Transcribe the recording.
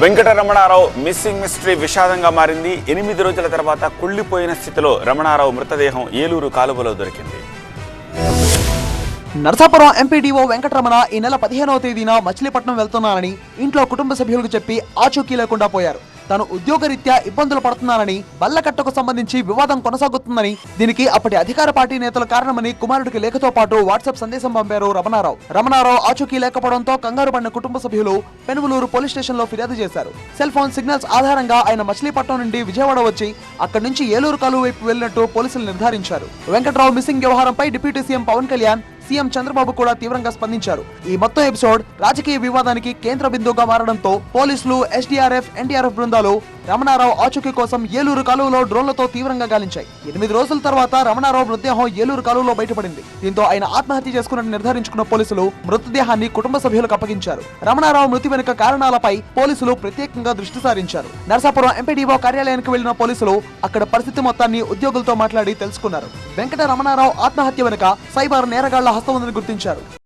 Venkataramanarao missing mystery విషాదంగా మారింది. ఎనిమిది రోజుల తర్వాత కుళ్ళిపోయిన స్థితిలో రమణారావు మృతదేహం ఏలూరు కాలువలో దొరికింది. నర్సాపురం ఎంపీడీఓ వెంకటరమణ ఈ నెల పదిహేనవ తేదీన మచిలీపట్నం వెళ్తున్నానని ఇంట్లో కుటుంబ సభ్యులకు చెప్పి ఆచూకీ లేకుండా పోయారు. తాను ఉద్యోగరీత్యా ఇబ్బందులు పడుతున్నానని బల్లకట్టకు సంబంధించి వివాదం కొనసాగుతుందని దీనికి అప్పటి అధికార పార్టీ నేతలు కారణమని కుమారుడికి లేఖతో పాటు వాట్సాప్ సందేశం పంపారు రమణారావు. రమణారావు ఆచూకీ లేకపోవడంతో కంగారు పడిన కుటుంబ సభ్యులు పెనుగులూరు పోలీస్ స్టేషన్లో ఫిర్యాదు చేశారు. సెల్ ఫోన్ సిగ్నల్స్ ఆధారంగా ఆయన మచిలీపట్నం నుండి విజయవాడ వచ్చి అక్కడి నుంచి ఏలూరు కాలువ వైపు వెళ్ళినట్టు పోలీసులు నిర్ధారించారు. వెంకట్రావు మిస్సింగ్ వ్యవహారంపై deputy CM Pawan Kalyan CM Chandrababu కూడా తీవ్రంగా స్పందించారు. ఈ మొత్తం ఎపిసోడ్ రాజకీయ వివాదానికి కేంద్ర బిందువుగా మారడంతో పోలీసులు ఎస్డీఆర్ఎఫ్ ఎన్డీఆర్ఎఫ్ బృందాలు రమణారావు ఆచూకీ కోసం ఏలూరు కాలువలో డ్రోన్లతో తీవ్రంగా గాలించాయి. ఎనిమిది రోజుల తర్వాత రమణారావు మృతదేహం ఏలూరు కాలువలో బయటపడింది. దీంతో ఆయన ఆత్మహత్య చేసుకున్నట్టు నిర్ధారించుకున్న పోలీసులు మృతదేహాన్ని కుటుంబ సభ్యులకు అప్పగించారు. రమణారావు మృతి వెనుక కారణాలపై పోలీసులు ప్రత్యేకంగా దృష్టి సారించారు. నరసాపురం ఎంపీడీఓ కార్యాలయానికి వెళ్ళిన పోలీసులు అక్కడ పరిస్థితి మొత్తాన్ని ఉద్యోగులతో మాట్లాడి తెలుసుకున్నారు. వెంకట రమణారావు ఆత్మహత్య వెనుక సైబర్ నేరగాళ్ళ హస్తం ఉందని గుర్తించారు.